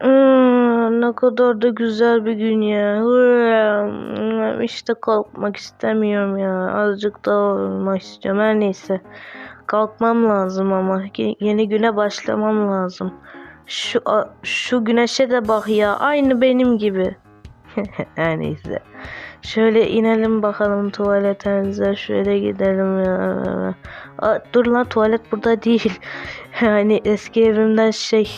Aa, ne kadar da güzel bir gün ya. Hıı, İşte kalkmak istemiyorum ya. Azıcık daha uyumak istiyorum. Her neyse. Kalkmam lazım ama. Ye- Yeni güne başlamam lazım. Şu şu güneşe de bak ya. Aynı benim gibi. Her neyse. Şöyle inelim bakalım tuvaletimize. Şöyle gidelim ya. Aa, dur lan tuvalet burada değil. Yani eski evimden şey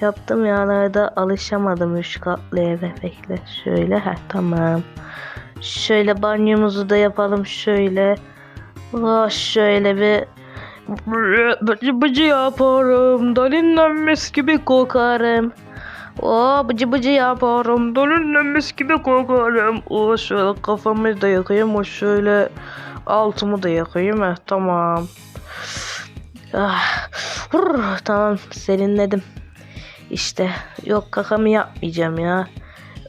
yaptım ya da alışamadım üç katlı eve. Bekle şöyle ha tamam. Şöyle banyomuzu da yapalım şöyle. Oh, şöyle bir bıcı bıcı yaparım. Dalinlenmiş gibi kokarım. Oh bıcı bıcı yaparım. Dalinlenmiş gibi kokarım. Oh şöyle kafamı da yakayım. O şöyle altımı da yakayım. Heh, tamam. Ah, hurr, tamam serinledim. İşte yok kakamı yapmayacağım ya.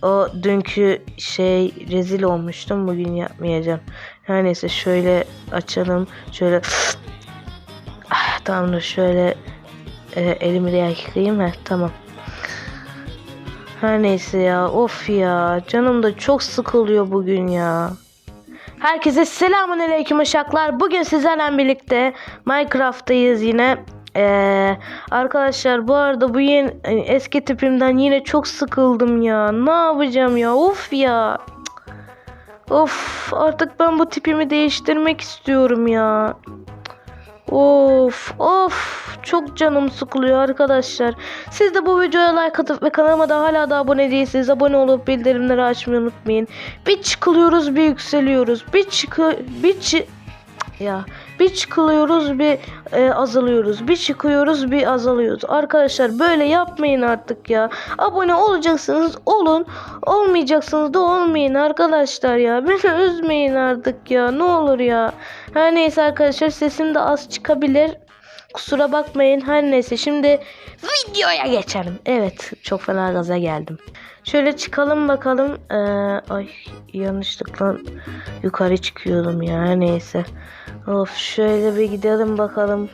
O dünkü şey rezil olmuştum bugün yapmayacağım. Her neyse şöyle açalım. Şöyle ah, tamam dur şöyle e, elimi de yıkayayım. Heh, tamam. Her neyse ya of ya canım da çok sıkılıyor bugün ya. Herkese selamun aleyküm uşaklar. Bugün sizlerle birlikte Minecraft'tayız yine. Ee, arkadaşlar bu arada bu yeni eski tipimden yine çok sıkıldım ya. Ne yapacağım ya? Of ya. Of artık ben bu tipimi değiştirmek istiyorum ya. Of of çok canım sıkılıyor arkadaşlar. Siz de bu videoya like atıp ve kanalıma da hala da abone değilseniz abone olup bildirimleri açmayı unutmayın. Bir çıkılıyoruz bir yükseliyoruz. Bir çıkı bir çı- ya bir çıkılıyoruz bir e, azalıyoruz. Bir çıkıyoruz bir azalıyoruz. Arkadaşlar böyle yapmayın artık ya. Abone olacaksınız olun. Olmayacaksınız da olmayın arkadaşlar ya. Beni üzmeyin artık ya. Ne olur ya. Her neyse arkadaşlar sesim de az çıkabilir. Kusura bakmayın. Her neyse şimdi videoya geçelim. Evet çok fena gaza geldim. Şöyle çıkalım bakalım. Ee, ay yanlışlıkla yukarı çıkıyordum ya. Neyse. Of şöyle bir gidelim bakalım.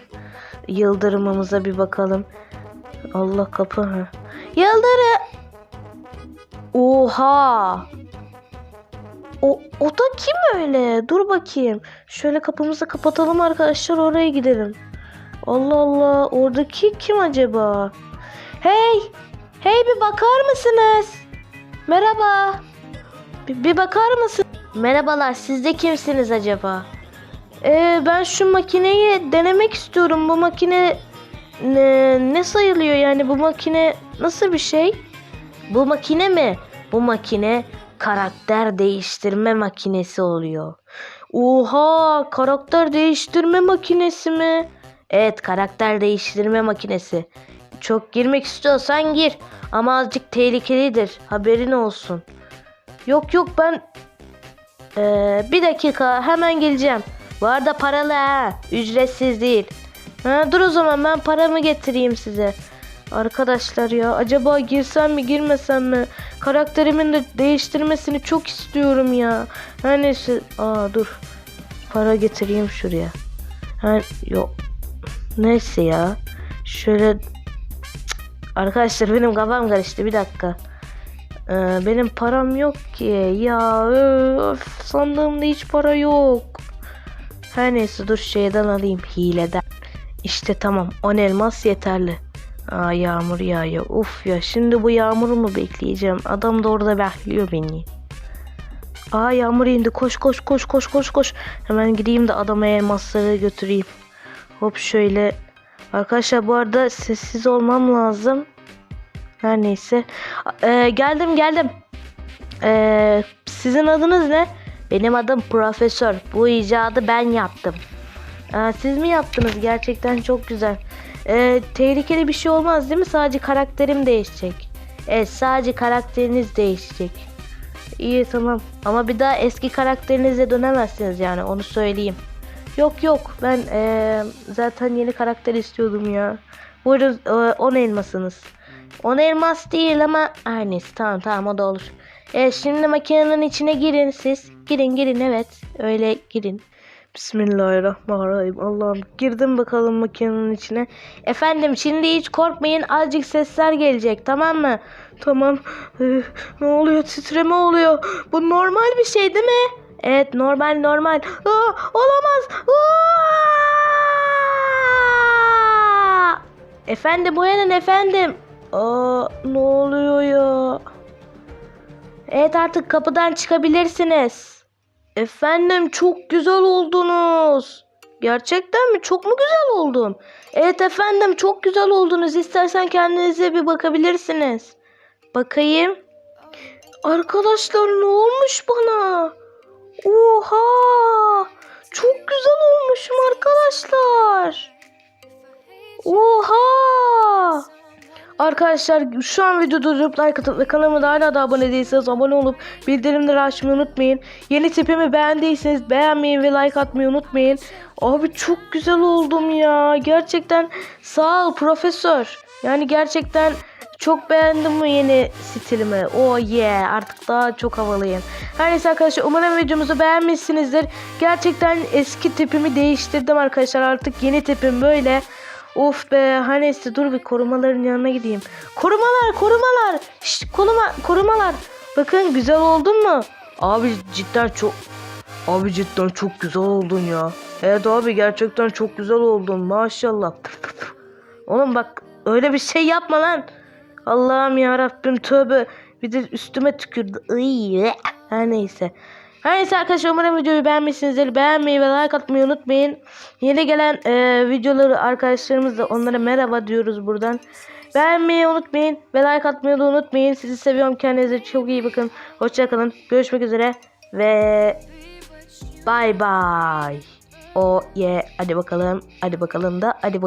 Yıldırımımıza bir bakalım. Allah kapı ha. Yıldırım. Oha. O, o da kim öyle? Dur bakayım. Şöyle kapımızı kapatalım arkadaşlar oraya gidelim. Allah Allah oradaki kim acaba? Hey! Hey bir bakar mısınız? Merhaba. Bir, bir bakar mısın? Merhabalar siz de kimsiniz acaba? Ee, ben şu makineyi denemek istiyorum. Bu makine ne, ne sayılıyor yani bu makine nasıl bir şey? Bu makine mi? Bu makine karakter değiştirme makinesi oluyor. Oha karakter değiştirme makinesi mi? Evet karakter değiştirme makinesi. Çok girmek istiyorsan gir. Ama azıcık tehlikelidir. Haberin olsun. Yok yok ben... Ee, bir dakika hemen geleceğim. Bu arada paralı ha. Ücretsiz değil. Ha, dur o zaman ben paramı getireyim size. Arkadaşlar ya acaba girsem mi girmesem mi? Karakterimin de değiştirmesini çok istiyorum ya. Her neyse. Aa dur. Para getireyim şuraya. Ha, yok. Neyse ya. Şöyle. Arkadaşlar benim kafam karıştı bir dakika. Ee, benim param yok ki. Ya öf, sandığımda hiç para yok. Her neyse dur şeyden alayım hileden. İşte tamam 10 elmas yeterli. Aa yağmur yağıyor. Uf ya şimdi bu yağmuru mu bekleyeceğim? Adam da orada bekliyor beni. Aa yağmur indi. Koş koş koş koş koş koş. Hemen gideyim de adama elmasları götüreyim. Hop şöyle. Arkadaşlar bu arada sessiz olmam lazım. Her neyse. Ee, geldim geldim. Ee, sizin adınız ne? Benim adım Profesör. Bu icadı ben yaptım. Aa, siz mi yaptınız? Gerçekten çok güzel. Ee, tehlikeli bir şey olmaz değil mi? Sadece karakterim değişecek. Evet sadece karakteriniz değişecek. İyi tamam. Ama bir daha eski karakterinize dönemezsiniz yani onu söyleyeyim. Yok yok ben eee, zaten yeni karakter istiyordum ya. Buyurun eee, 10 elmasınız. 10 elmas değil ama her neyse tamam tamam o da olur. Evet şimdi makinenin içine girin siz. Girin girin evet öyle girin. Bismillahirrahmanirrahim. Allah'ım girdim bakalım makinenin içine. Efendim şimdi hiç korkmayın azıcık sesler gelecek tamam mı? Tamam. Ee, ne oluyor titreme oluyor. Bu normal bir şey değil mi? Evet normal normal. Aa, olamaz. Aa! Efendim uyanın efendim. Aa, ne oluyor ya? Evet artık kapıdan çıkabilirsiniz. Efendim çok güzel oldunuz. Gerçekten mi? Çok mu güzel oldum? Evet efendim çok güzel oldunuz. İstersen kendinize bir bakabilirsiniz. Bakayım. Arkadaşlar ne olmuş bana? Oha! Çok güzel olmuşum arkadaşlar. Oha! Arkadaşlar şu an videoda durup like atıp ve kanalıma da hala da abone değilseniz abone olup bildirimleri açmayı unutmayın. Yeni tipimi beğendiyseniz beğenmeyi ve like atmayı unutmayın. Abi çok güzel oldum ya. Gerçekten sağ ol profesör. Yani gerçekten çok beğendim bu yeni stilimi. Oh yeah artık daha çok havalıyım. Her neyse arkadaşlar umarım videomuzu beğenmişsinizdir. Gerçekten eski tipimi değiştirdim arkadaşlar. Artık yeni tipim böyle. Of be her neyse dur bir korumaların yanına gideyim. Korumalar korumalar. Şşt koruma, korumalar. Bakın güzel oldun mu? Abi cidden çok Abi cidden çok güzel oldun ya. Evet abi gerçekten çok güzel oldun maşallah. Oğlum bak öyle bir şey yapma lan. Allah'ım ya Rabbim tövbe. Bir de üstüme tükürdü. Her neyse. Her neyse arkadaşlar umarım videoyu beğenmişsinizdir. Beğenmeyi ve like atmayı unutmayın. Yeni gelen e, videoları arkadaşlarımızla onlara merhaba diyoruz buradan. Beğenmeyi unutmayın ve like atmayı da unutmayın. Sizi seviyorum. Kendinize çok iyi bakın. Hoşçakalın. Görüşmek üzere ve bye bye. O ye hadi bakalım. Hadi bakalım da hadi bakalım.